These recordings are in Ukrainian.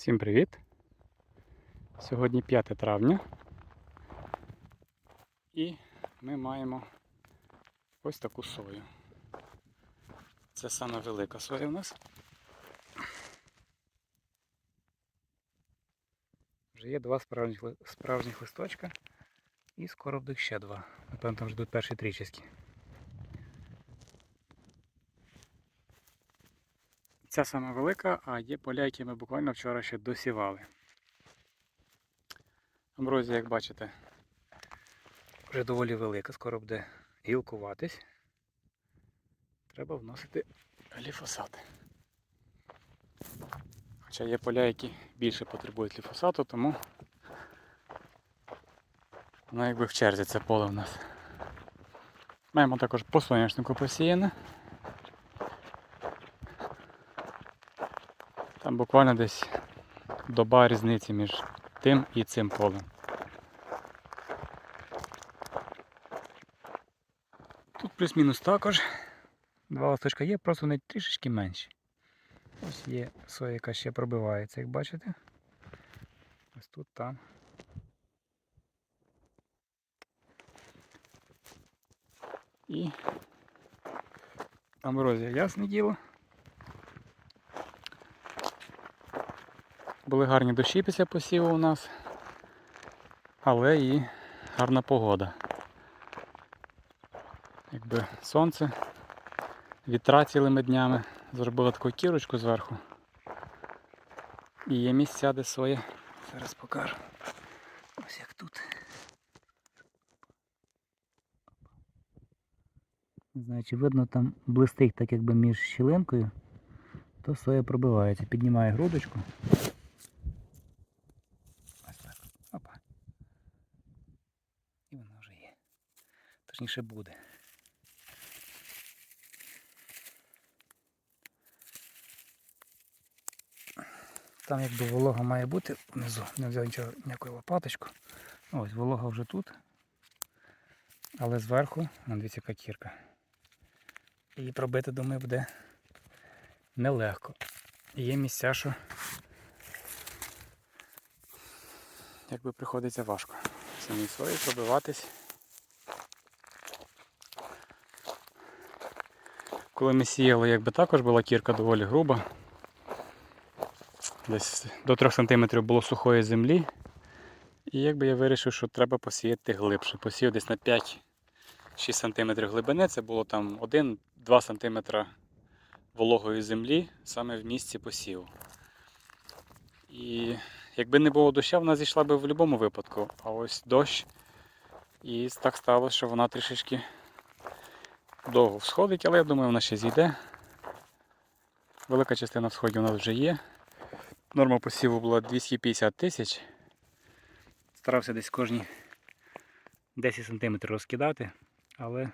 Всім привіт! Сьогодні 5 травня і ми маємо ось таку сою. Це саме велика соя у нас. Вже є два справжніх, справжніх листочка і скоро будуть ще два. Напевно, там ждуть перші трічески. Ця саме велика, а є поля, які ми буквально вчора ще досівали. Амброзія, як бачите, вже доволі велика, скоро буде гілкуватись. Треба вносити гліфосат. Хоча є поля, які більше потребують гліфосату, тому воно якби в черзі це поле в нас. Маємо також по соняшнику посіяне. Там буквально десь доба різниці між тим і цим полем. Тут плюс-мінус також. Два листочка є, просто вони трішечки менші. Ось є соя, яка ще пробивається, як бачите. Ось тут там. І амброзія, ясне діло. Були гарні дощі після посіву у нас, але і гарна погода. Якби сонце, вітра цілими днями, зробили таку кірочку зверху. І є місця, де соя. Зараз покажу. Ось як тут. Не знаю, чи видно там блистить так якби між щілинкою, то соя пробивається. Піднімає грудочку. Ось так. Опа. І воно вже є. Точніше буде. Там якби волога має бути внизу. Не взяв нічого, ніякої лопаточку. Ось волога вже тут. Але зверху, дивіться, яка кірка. Її пробити, думаю, буде нелегко. Є місця, що якби приходиться важко. Самій сої пробиватись. Коли ми сіяли, якби також була кірка доволі груба. Десь до 3 см було сухої землі. І якби я вирішив, що треба посіяти глибше. Посів десь на 5-6 см глибини, це було там 1-2 см вологої землі саме в місці посіву. І якби не було доща, вона зійшла би в будь-якому випадку. А ось дощ. І так сталося, що вона трішечки довго всходить, але я думаю, вона ще зійде. Велика частина всходів у нас вже є. Норма посіву була 250 тисяч. Старався десь кожні 10 см розкидати, але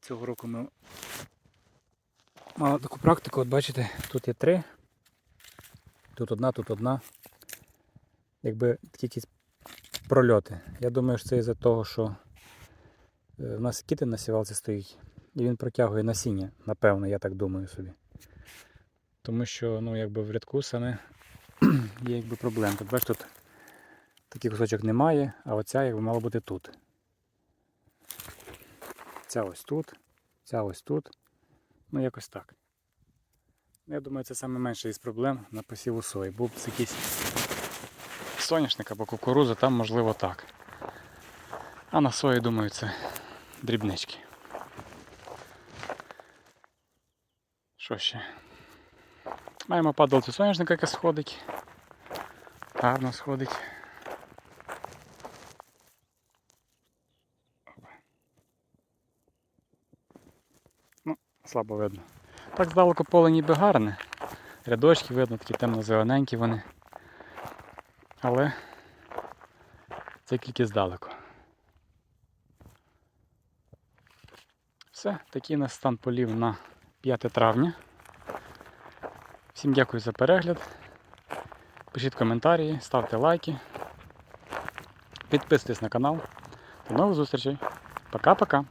цього року ми мали таку практику, от бачите, тут є три, тут одна, тут одна. Якби такі якісь прольоти. Я думаю, що це із-за того, що е, в нас кітин на сівалці стоїть, і він протягує насіння, напевно, я так думаю собі. Тому що ну, якби в рядку саме є якби проблем. Тут бачиш, тут такий кусочок немає, а оця якби мала бути тут. Ця ось тут, ця ось тут. Ну якось так. Я думаю, це саме менше із проблем на посіву сої. Був це якийсь соняшник або кукуруза, там можливо так. А на сої, думаю, це дрібнички. Що ще? Маємо падалцю соняшника, яка сходить. Гарно сходить. Ну, слабо видно. Так здалеку поле ніби гарне. Рядочки видно, такі темно-зелененькі вони. Але це тільки здалеку. Все, такий нас стан полів на 5 травня. Всім дякую за перегляд. Пишіть коментарі, ставте лайки. Підписуйтесь на канал. До нових зустрічей. Пока-пока.